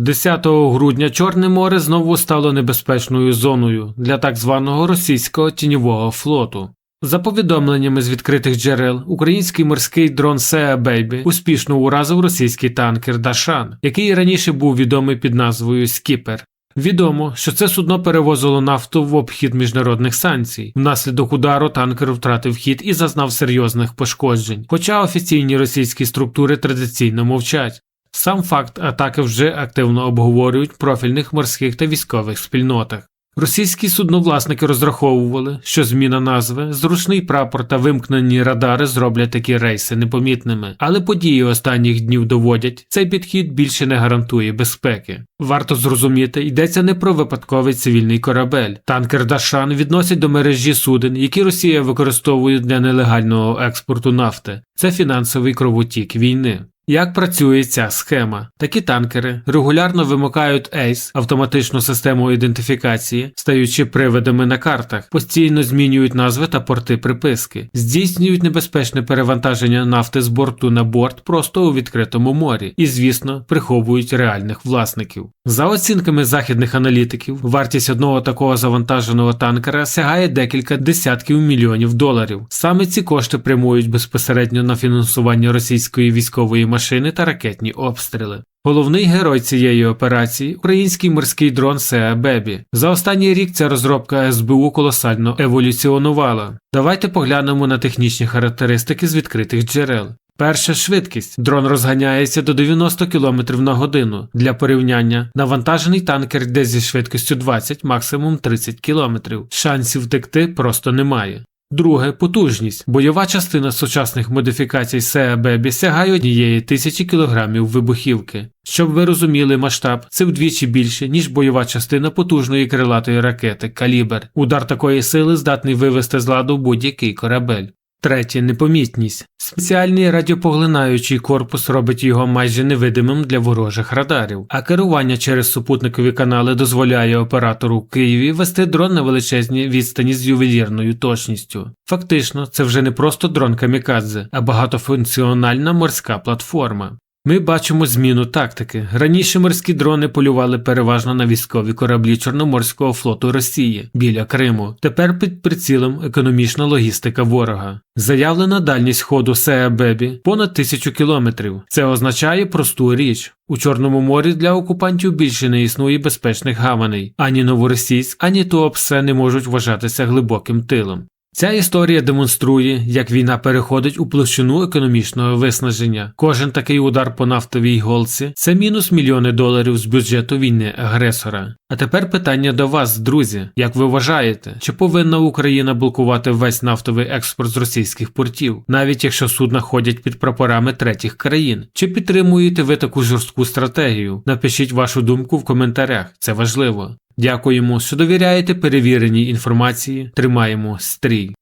10 грудня Чорне море знову стало небезпечною зоною для так званого російського тіньового флоту. За повідомленнями з відкритих джерел, український морський дрон Sea Baby успішно уразив російський танкер Дашан, який раніше був відомий під назвою Скіпер. Відомо, що це судно перевозило нафту в обхід міжнародних санкцій. Внаслідок удару танкер втратив хід і зазнав серйозних пошкоджень, хоча офіційні російські структури традиційно мовчать. Сам факт атаки вже активно обговорюють в профільних морських та військових спільнотах. Російські судновласники розраховували, що зміна назви, зручний прапор та вимкнені радари зроблять такі рейси непомітними, але події останніх днів доводять, цей підхід більше не гарантує безпеки. Варто зрозуміти, йдеться не про випадковий цивільний корабель. Танкер Дашан відносять до мережі суден, які Росія використовує для нелегального експорту нафти. Це фінансовий кровотік війни. Як працює ця схема? Такі танкери регулярно вимикають ACE, автоматичну систему ідентифікації, стаючи привидами на картах, постійно змінюють назви та порти приписки, здійснюють небезпечне перевантаження нафти з борту на борт просто у відкритому морі і, звісно, приховують реальних власників. За оцінками західних аналітиків, вартість одного такого завантаженого танкера сягає декілька десятків мільйонів доларів. Саме ці кошти прямують безпосередньо на фінансування російської військової машини та ракетні обстріли. Головний герой цієї операції український морський дрон Сеа Бебі. За останній рік ця розробка СБУ колосально еволюціонувала. Давайте поглянемо на технічні характеристики з відкритих джерел. Перша швидкість. Дрон розганяється до 90 км на годину. Для порівняння, навантажений танкер йде зі швидкістю 20, максимум 30 км. Шансів втекти просто немає. Друге потужність. Бойова частина сучасних модифікацій СЕБ сягає однієї тисячі кілограмів вибухівки. Щоб ви розуміли масштаб, це вдвічі більше, ніж бойова частина потужної крилатої ракети Калібр. Удар такої сили здатний вивести з ладу будь-який корабель. Третє непомітність. Спеціальний радіопоглинаючий корпус робить його майже невидимим для ворожих радарів, а керування через супутникові канали дозволяє оператору в Києві вести дрон на величезній відстані з ювелірною точністю. Фактично, це вже не просто дрон камікадзе, а багатофункціональна морська платформа. Ми бачимо зміну тактики. Раніше морські дрони полювали переважно на військові кораблі Чорноморського флоту Росії біля Криму. Тепер під прицілом економічна логістика ворога. Заявлена дальність ходу Сеа Бебі понад тисячу кілометрів. Це означає просту річ. У Чорному морі для окупантів більше не існує безпечних гаваней. Ані Новоросійськ, ані Туапсе не можуть вважатися глибоким тилом. Ця історія демонструє, як війна переходить у площину економічного виснаження. Кожен такий удар по нафтовій голці це мінус мільйони доларів з бюджету війни агресора. А тепер питання до вас, друзі. Як ви вважаєте, чи повинна Україна блокувати весь нафтовий експорт з російських портів, навіть якщо судна ходять під прапорами третіх країн? Чи підтримуєте ви таку жорстку стратегію? Напишіть вашу думку в коментарях, це важливо. Дякуємо, що довіряєте перевіреній інформації. Тримаємо стрій.